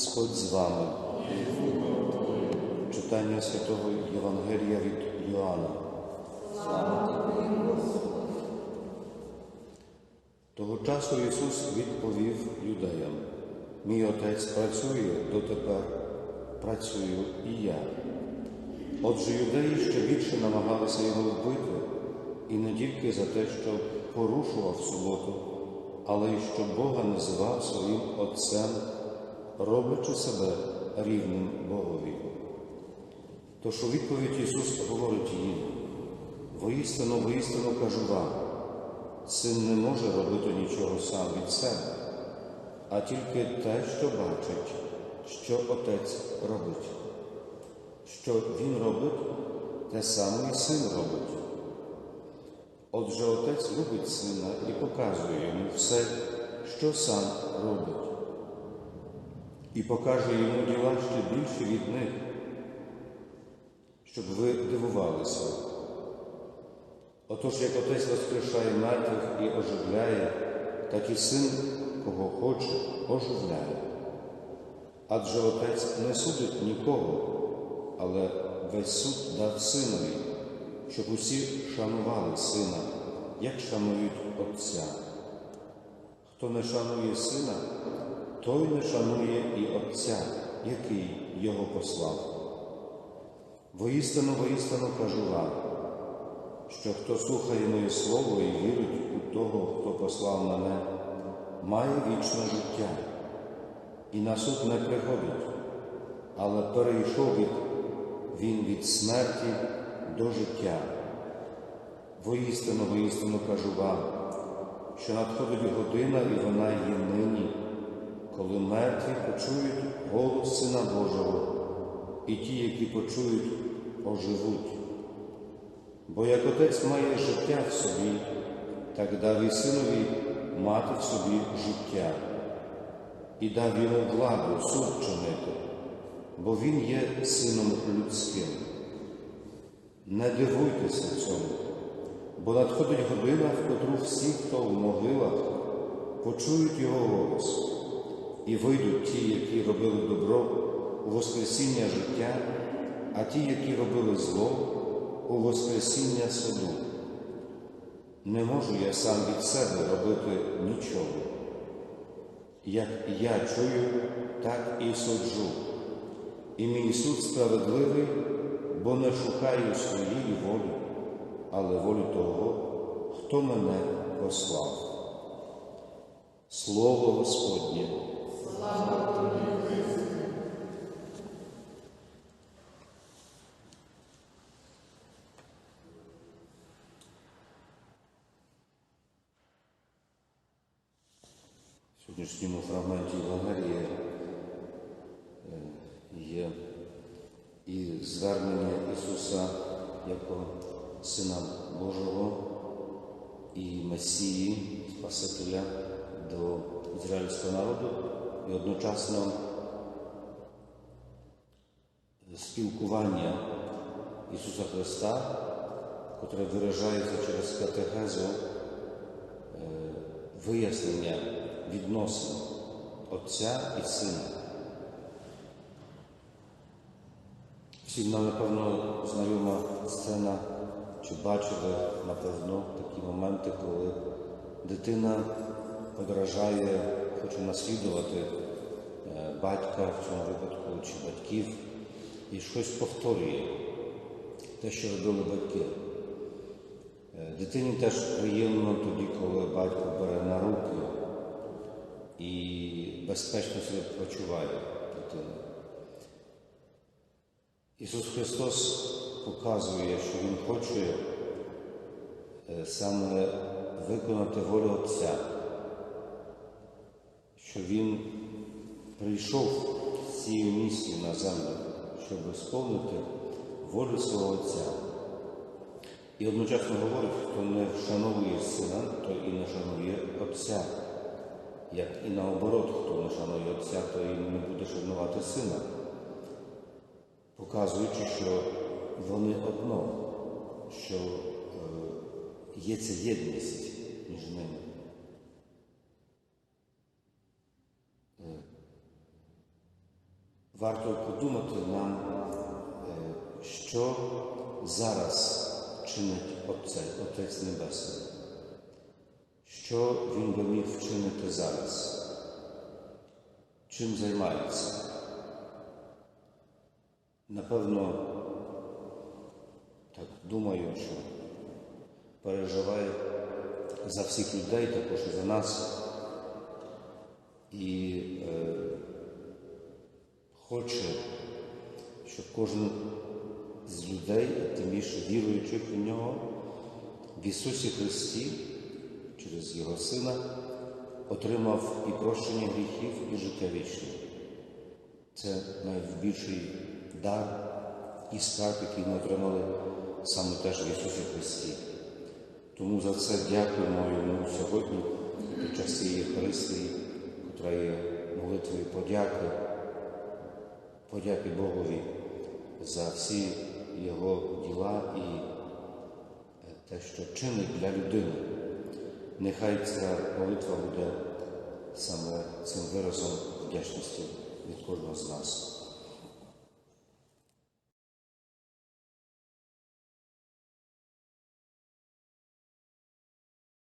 Господь з вами. Читання Святого Євангелія від Йоанна. Того часу Ісус відповів юдеям, мій Отець працює дотепер, працюю і я. Отже, юдеї ще більше намагалися його вбити, і не тільки за те, що порушував суботу, але й що Бога називав своїм Отцем, роблячи себе рівним Богові. Тож у відповідь Ісус говорить їм, воістину, воістину кажу вам, син не може робити нічого сам від себе, а тільки те, що бачить, що Отець робить. Що Він робить, те саме і син робить. Отже, Отець любить сина і показує йому все, що сам робить, і покаже йому діла ще більше від них, щоб ви дивувалися. Отож, як Отець воскрешає мертвих і оживляє, так і син, кого хоче, оживляє. Адже Отець не судить нікого, але весь суд дав синові, щоб усі шанували сина, як шанують Отця. Хто не шанує сина, той не шанує і Отця, який його послав. Воістину, воістину кажу вам, що хто слухає моє слово і вірить у того, хто послав мене, має вічне життя і на суд не приходить, але перейшов від він від смерті до життя. Воістину, воістину кажу вам, що надходить година, і вона є нині, коли мертві почують голос Сина Божого, і ті, які почують, оживуть. Бо як Отець має життя в собі, так дав і синові мати в собі життя, і дав йому владу суд чинити, бо він є сином людським. Не дивуйтеся цьому, бо надходить година, в котру всі, хто в могилах, почують його голос, і вийдуть ті, які робили добро у Воскресіння життя, а ті, які робили зло, у Воскресіння суду. Не можу я сам від себе робити нічого. Як я чую, так і суджу. І мій суд справедливий, бо не шукаю своєї волі, але волі того, хто мене послав. Слово Господнє. Сьогоднішньому фрагменті Євангелія е, є і звернення Ісуса як Сина Божого і Месії, Спасителя до ізраїльського народу і одночасно спілкування Ісуса Христа, котре виражається через катехезу вияснення відносин Отця і Сина. Всім нам, напевно, знайома сцена, чи бачили, напевно, такі моменти, коли дитина подражає, хоче наслідувати е, батька в цьому випадку чи батьків і щось повторює те, що робили батьки. Е, Дитині теж приємно тоді, коли батько бере на руки і безпечно себе почуває дитина. Ісус Христос показує, що Він хоче е, саме виконати волю Отця, що Він прийшов з цією місією на землю, щоб сповнити волю свого Отця. І одночасно говорить, хто не вшановує сина, то і не шанує Отця. Як і наоборот, хто не шанує Отця, то і не буде шанувати сина, показуючи, що вони одно, що е, є ця єдність між ними. Варто подумати нам, е, що зараз чинить Отець, Небесний. Що він би міг вчинити зараз? Чим займається? Напевно, так думаю, що переживає за всіх людей, також і за нас. І е, хоче, щоб кожен з людей, а тим більше віруючих в нього, в Ісусі Христі, через Його Сина, отримав і прощення гріхів, і життя вічне. Це найбільший дар і скарб, який ми отримали саме теж в Ісусі Христі. Тому за це дякуємо йому сьогодні під час цієї Євхаристії, котра є молитвою подяки, подяки Богові за всі Його діла і е, те, що чинить для людини. Нехай ця молитва буде саме цим виразом вдячності від кожного з нас.